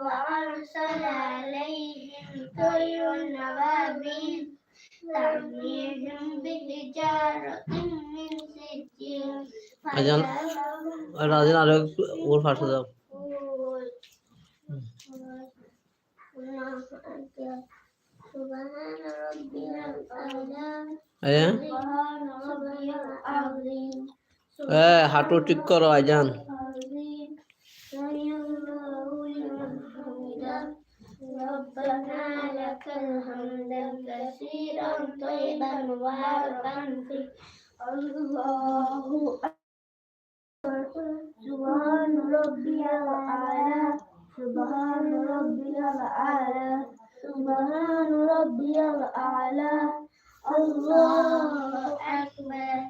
وأرسل عليهم طير نبابيل ترميهم بحجارة من سجيل আজান আর আজান আরো একটু ওর পাশে যাও الله أكبر سبحان ربي الأعلى আজান سبحان ربي العظيم হ্যাঁ হাঁটু ঠিক করো আজান طيبا مباركا فيه الله أكبر سبحان ربي الأعلى سبحان ربي الأعلى سبحان ربي الأعلى الله أكبر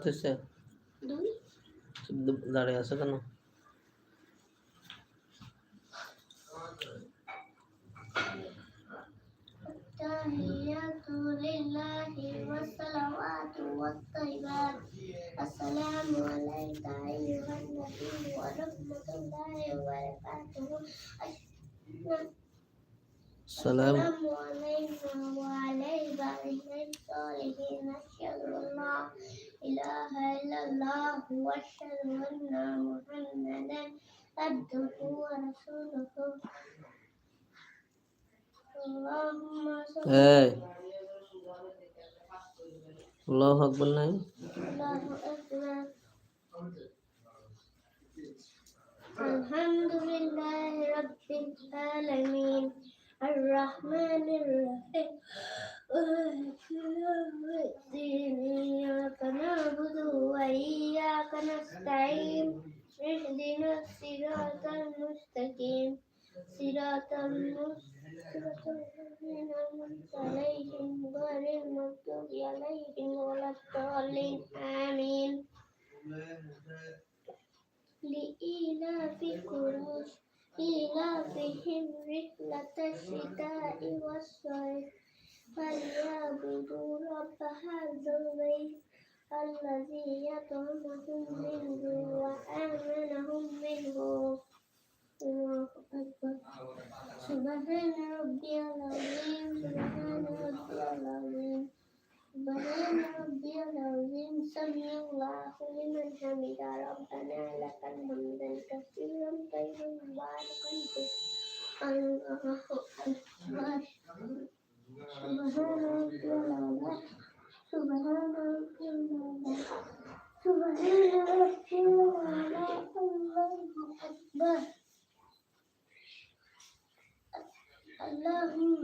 ওই أكبر লাগাতেছে দুই দাঁড়িয়ে আছে কেন التحيات لله والصلوات والطيبات السلام عليك أيها النبي ورحمة الله وبركاته সালাম السلام. عليكم وعلى عباده لا إله إلا الله وأشهد أن محمدا عبده ورسوله. اللهم الله أكبر نعم. الله أكبر. الحمد الرحمن الرحيم مالك يوم الدين إياك نعبد وإياك نستعين اهدنا الصراط المستقيم صراط المستقيم صراط الذين أنعمت عليهم غير المغضوب عليهم ولا الضالين آمين لإيلاف قريش إيلافهم رحلة الشتاء والصيف فليعبدوا رب هذا البيت الذي يطعمهم من جوع وآمنهم من خوف الله أكبر سبحان ربي العظيم سبحان ربي العظيم سبحان ربي العظيم سمع الله لمن حمد ربنا لك الحمد كثيرا طيبا مباركا فيه الله أكبر سبحان ربي العظيم سبحان ربي العظيم سبحان ربي العظيم الله أكبر اللهم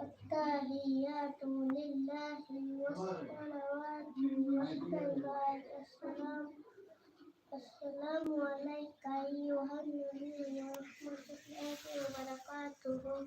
التحيات لله والصلوات والطيبات السلام السلام عليك أيها النبي ورحمة الله وبركاته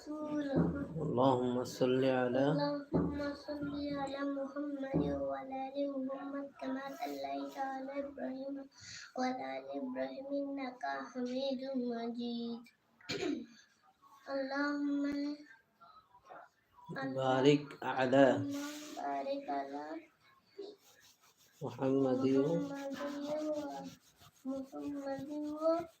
اللهم صل على اللهم صل على محمد وعلى آل محمد كما صليت على إبراهيم وعلى آل إبراهيم إنك حميد مجيد. اللهم بارك على بارك على محمد محمد محمد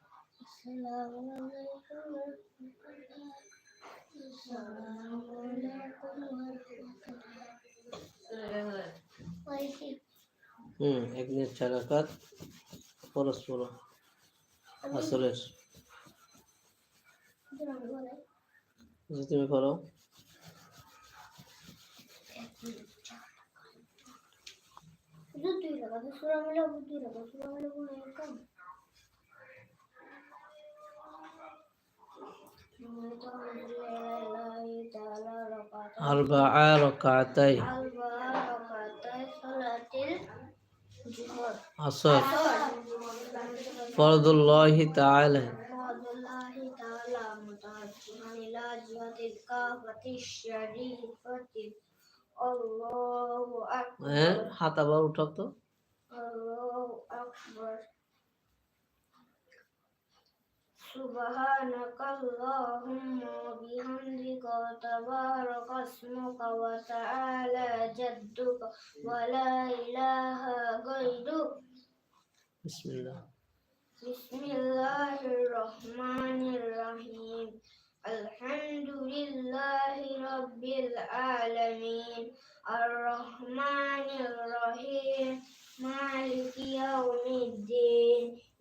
হুম একদিনের চার আকাত পরস্পর আসরের। যে তুমি করো দুই লাগা সুরা দুই লাগা সুরা أربع ركعتي عصر فرض الله تعالى الله হ্যাঁ أكبر হাত আবার উঠাও তো سبحانك اللهم وبحمدك وتبارك اسمك وتعالى جدك ولا إله غيرك. بسم الله. بسم الله الرحمن الرحيم. الحمد لله رب العالمين. الرحمن الرحيم. مالك يوم الدين.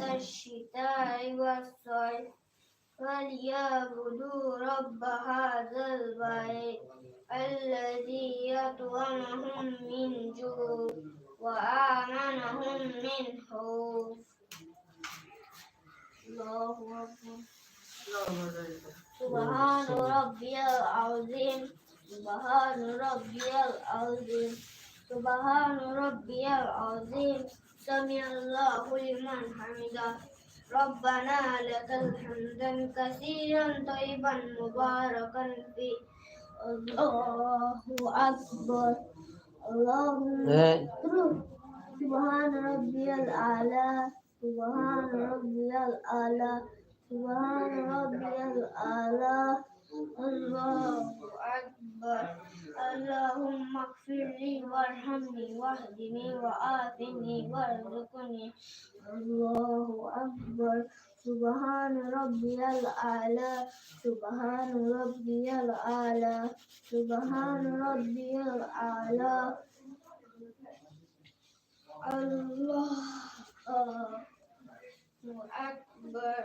الشتاء والصيف فليعبدوا رب هذا البيت الذي يطعمهم من جوع وآمنهم من خوف. الله سبحان ربي العظيم. سبحان ربي العظيم. سبحان ربي العظيم. سمع الله لمن حمده ربنا لك الحمد كثيرا طيبا مباركا فيه الله أكبر اللهم হ্যাঁ سبحان ربي الأعلى سبحان ربي الأعلى سبحان ربي الأعلى الله أكبر اللهم اغفر لي وارحمني واهدني وآتني وارزقني. الله أكبر. سبحان ربي الأعلى. سبحان ربي الأعلى. سبحان ربي الأعلى. الله أكبر.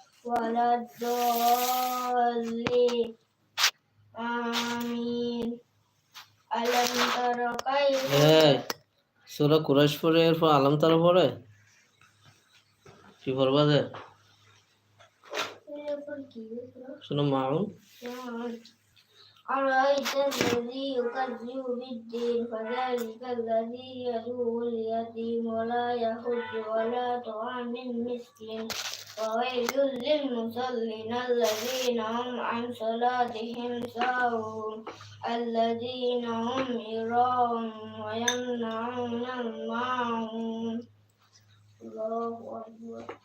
ولا الضالين آمين ألم تر كيف এই সুরা কুরাইশ পড়ে এরপর আলম তারা পড়ে কি পড়বা যে শুনো মাউন أرأيت الذي يكذب بالدين فذلك الذي يدعو اليتيم ولا يحج ولا طعام المسكين وويل للمصلين الذين هم عن صلاتهم ساهون الذين هم يراءون ويمنعون الماعون. الله أكبر.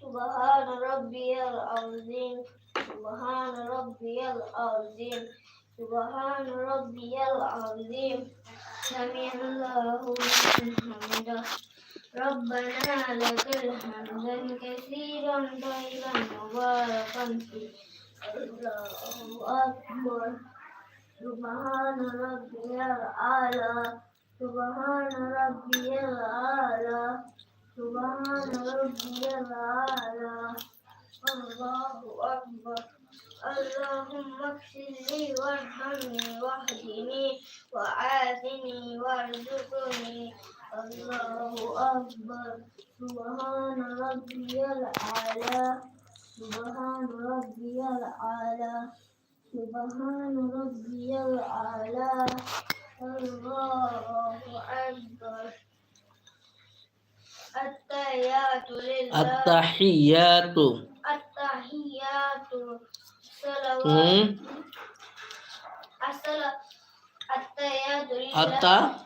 سبحان ربي العظيم. سبحان ربي العظيم. سبحان ربي العظيم. سمع الله لمن حمده. ربنا لك الحمد كثيرا طيبا مباركا فيه. الله أكبر. سبحان ربي الأعلى. سبحان ربي الأعلى. سبحان ربي الأعلى. الله أكبر. اللهم اغفر لي وارحمني واهدني وعافني وارزقني. الله أكبر. سبحان ربي الأعلى. سبحان ربي الأعلى. سبحان ربي الأعلى. الله أكبر. التحيات لله. التحيات. التحيات. صلوات হুম الصلاة التحيات لله.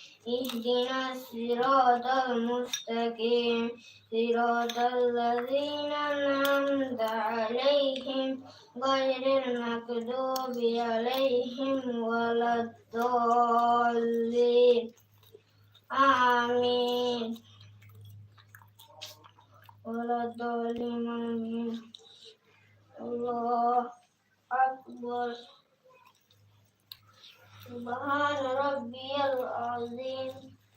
اهدنا الصراط المستقيم صراط الذين أنعمت عليهم غير المكذوب عليهم ولا الضالين آمين ولا الضالين آمين الله أكبر سبحان ربي العظيم.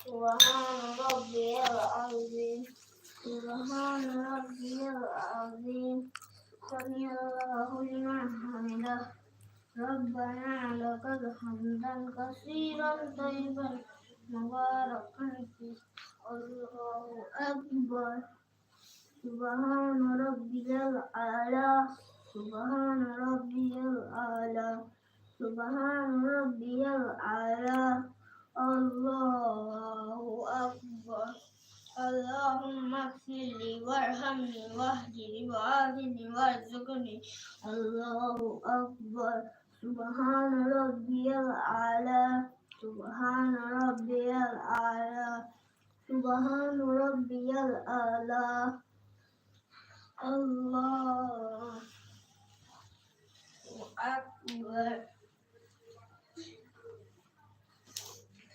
سبحان ربي العظيم. سبحان ربي العظيم. سمع الله لمن حمده ربنا لك الحمد كثيرا طيبا مباركا فيه. الله أكبر. سبحان ربي الأعلى. سبحان ربي الأعلى. سبحان ربي الأعلى الله أكبر اللهم اغفر لي وارحمني واهدني وعافني وارزقني الله أكبر سبحان ربي الأعلى سبحان ربي الأعلى سبحان ربي الأعلى الله أكبر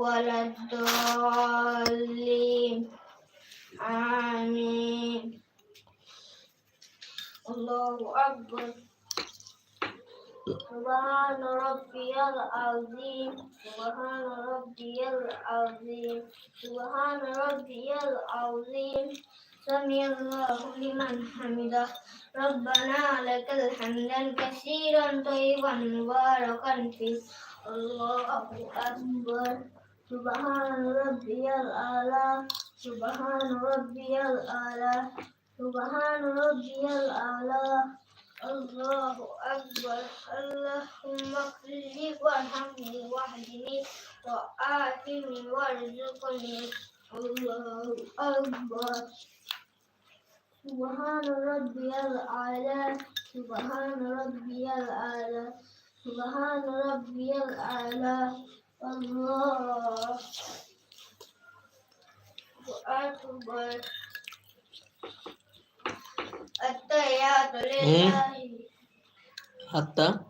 ولا الضالين. آمين. الله أكبر. سبحان ربي العظيم. سبحان ربي العظيم. سبحان ربي العظيم. سمع الله لمن حمده. ربنا لك الحمد كثيرا طيبا مباركا فيه. الله أكبر. سبحان ربي الأعلى سبحان ربي الأعلى سبحان ربي الأعلى. الله أكبر. اللهم اغفر لي وارحمني واهدني وآتني وارزقني. الله أكبر. سبحان ربي الأعلى سبحان ربي الأعلى سبحان ربي الأعلى. 무서워. 아이고 뭘. 아따야 놀래라. 아따?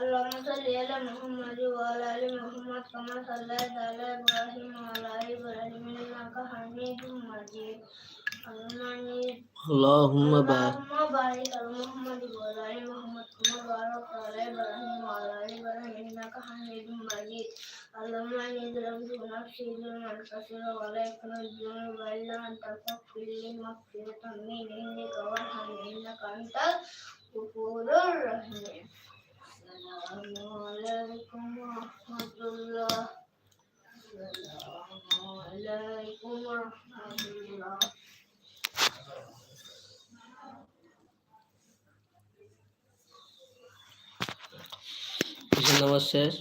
اللهم صل على محمد وعلى ال محمد كما صليت على ابراهيم وعلى ال ابراهيم انك حميد مجيد اللهم اللهم بارك اللهم بارك على محمد وعلى ال محمد كما باركت على ابراهيم وعلى ال ابراهيم انك حميد مجيد اللهم اني ظلمت نفسي ظلما كثيرا ولا يكون الذنوب الا انت فاغفر لي مغفرة من عندك وارحمني انك انت الغفور الرحيم নামাজ শেষ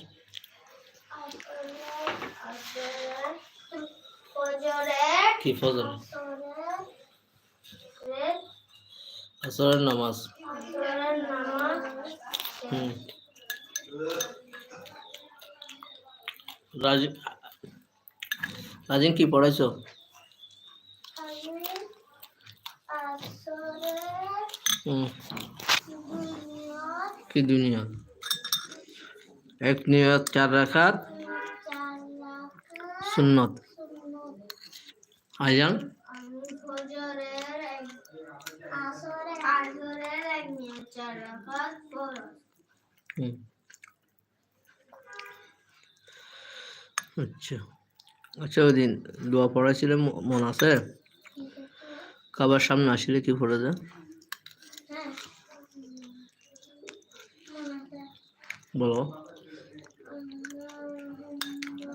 কি ফজর? আসরের নামাজ। হুম। রাজিন কি পড়াইছো? কি দুনিয়া? এক নিয়ত চার রাখাত সুন্নত। আয়ান হুম। আচ্ছা। আচ্ছা ওই দিন দোয়া পড়া ম- মন আছে? খাবার সামনে আসলে কি পড়ে যায়? বলো।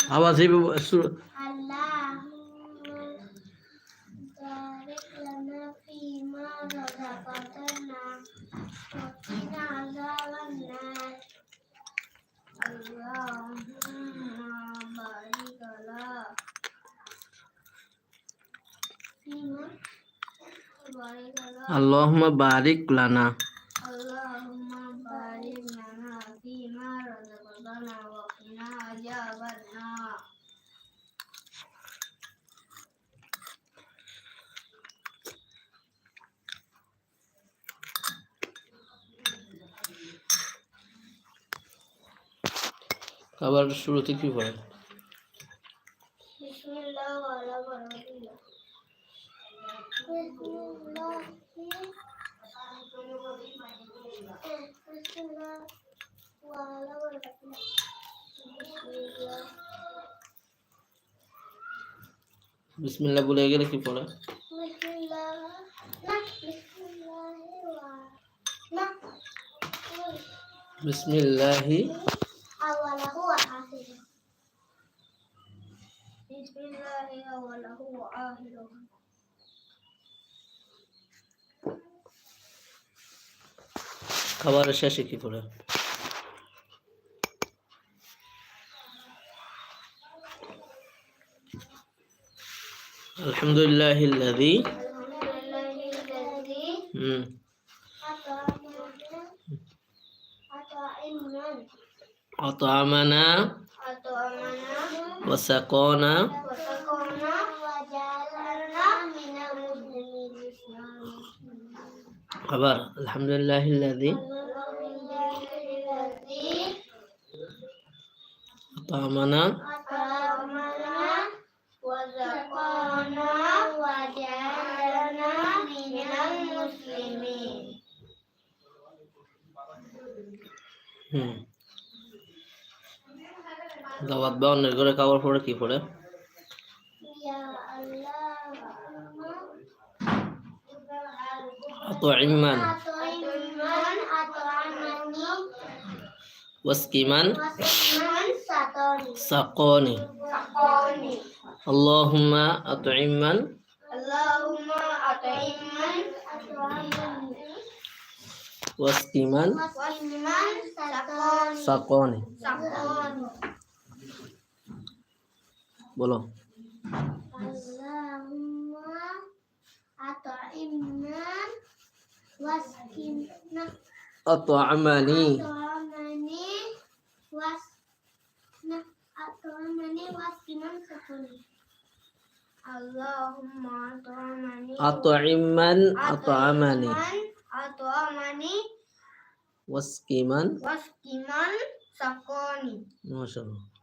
আওয়াজ আল্লাহুম্মা বারিক লানা। আল্লাহুম্মা বারিক লানা ফিমা রাযাকতানা ওয়া কিনা আযাবান। নার আবার শুরুতে কি বলেন? Bismillah, awalah waktunya, akhirnya. Bismillah, Bismillahhi wa. Bismillahhi. খাবারের শেষে কি পড়ে আলহামদুলিল্লাহ الذي الحمد لله الذي হুম أطعمنا أطعمنا أطعمنا وسقانا আবার আলহামদুলিল্লাহ হম দাওয়াত বা অন্যের ঘরে খাবার পরে কি পড়ে atau iman? Waskiman? Sakoni. Allahumma atu'imman Allahumma atu'imman waskiman? Sakoni. Bolong. Allahumma atu'imman waskinna. At'amani. At'amani. Wasna at'amani waskinna sakuni Allahumma at'amani. At'imman at'amani. At'amani. Waskiman. Waskiman sakoni masyaallah